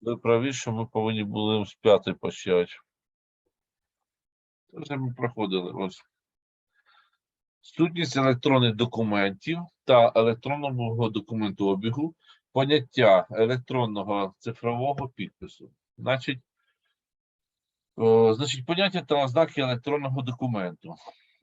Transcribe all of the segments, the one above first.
Ви праві, що ми повинні були з п'ятої почати. Це вже ми проходили. Ось. Сутність електронних документів та електронного документообігу, поняття електронного цифрового підпису. Значить, о, значить, поняття та ознаки електронного документу.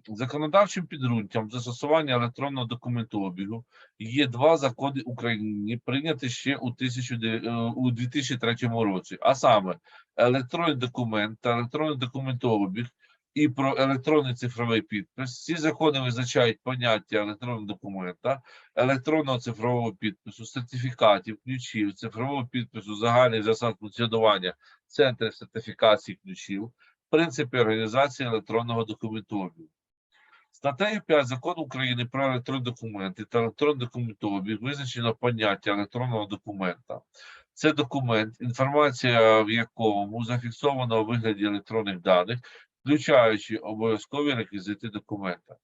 Законодавчим підґрунтям застосування електронного документообігу є два закони України, прийняті ще у, 1900 е, у 2003 році, а саме електронний документ та електронний документообіг і про електронний цифровий підпис. Ці закони визначають поняття електронного документа, електронного цифрового підпису, сертифікатів, ключів, цифрового підпису, загальних засад функціонування центрів сертифікації ключів, принципи організації електронного документообігу. Статтею 5 Закону України про електронні документи та електронний документообіг визначено поняття електронного документа. Це документ, інформація в якому зафіксована у вигляді електронних даних, включаючи обов'язкові реквізити документа.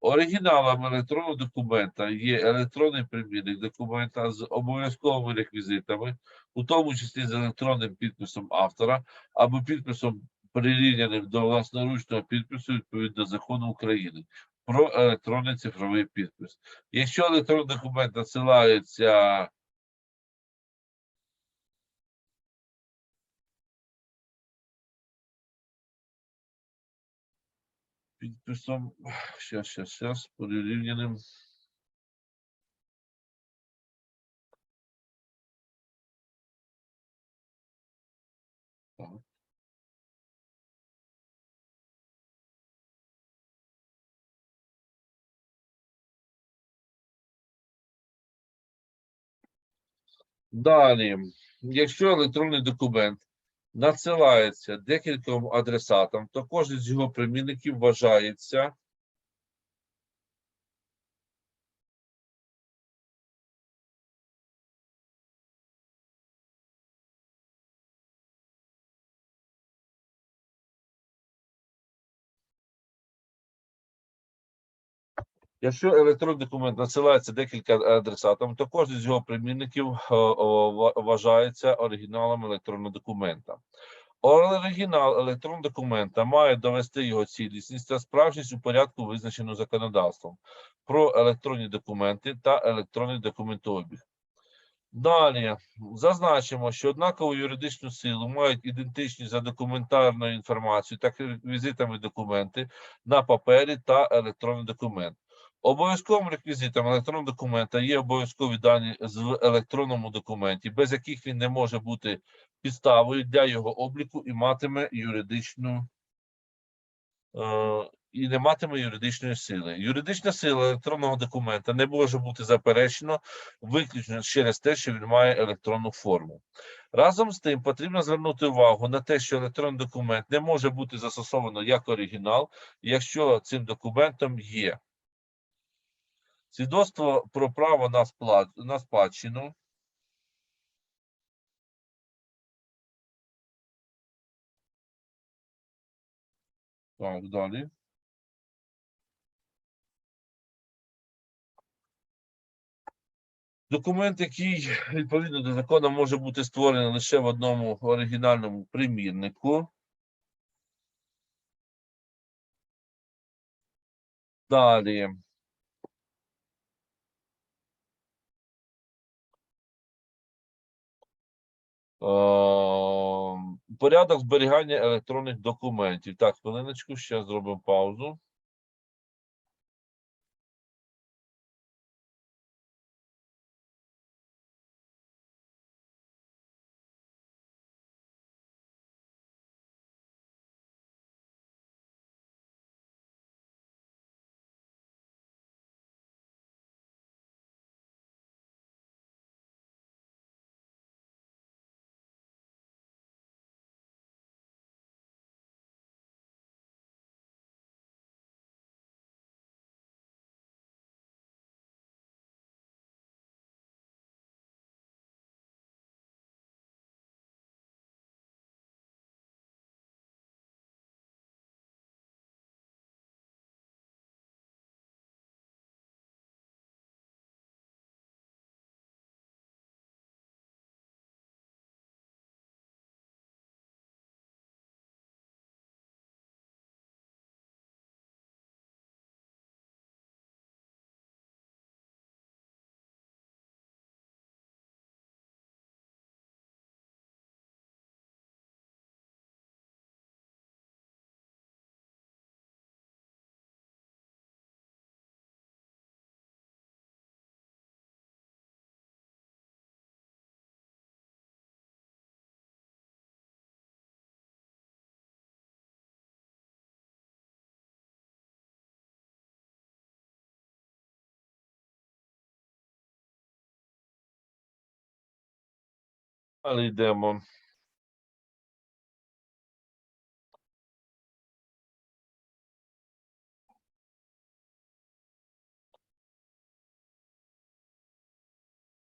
Оригіналом електронного документа є електронний примірник документа з обов'язковими реквізитами, у тому числі з електронним підписом автора або підписом прирівняним до власноручного підпису відповідно закону України про електронний цифровий підпис. Якщо електронний документ надсилається підписом, щас, щас, щас, прирівняним. Далі, якщо електронний документ надсилається декільком адресатам, то кожен з його примінників вважається Якщо електронний документ надсилається декілька адресатам, то кожен з його примірників е, ва- вважається оригіналом електронного документа. Оригінал електронного документа має довести його цілісність та справжність у порядку, визначену законодавством про електронні документи та електронний документообіг. Далі зазначимо, що однакову юридичну силу мають ідентичні за документарною інформацією та реквізитами документи на папері та електронний документ. Обов'язковим реквізитом електронного документа є обов'язкові дані в електронному документі, без яких він не може бути підставою для його обліку і матиме юридичну е, і не матиме юридичної сили. Юридична сила електронного документа не може бути заперечено виключно через те, що він має електронну форму. Разом з тим потрібно звернути увагу на те, що електронний документ не може бути застосовано як оригінал, якщо цим документом є свідоцтво про право на, сплат, на спадщину. Так, далі. Документ, який відповідно до закону може бути створений лише в одному оригінальному примірнику. Далі. Порядок зберігання електронних документів. Так, хвилиночку, ще зробимо паузу. Далі йдемо.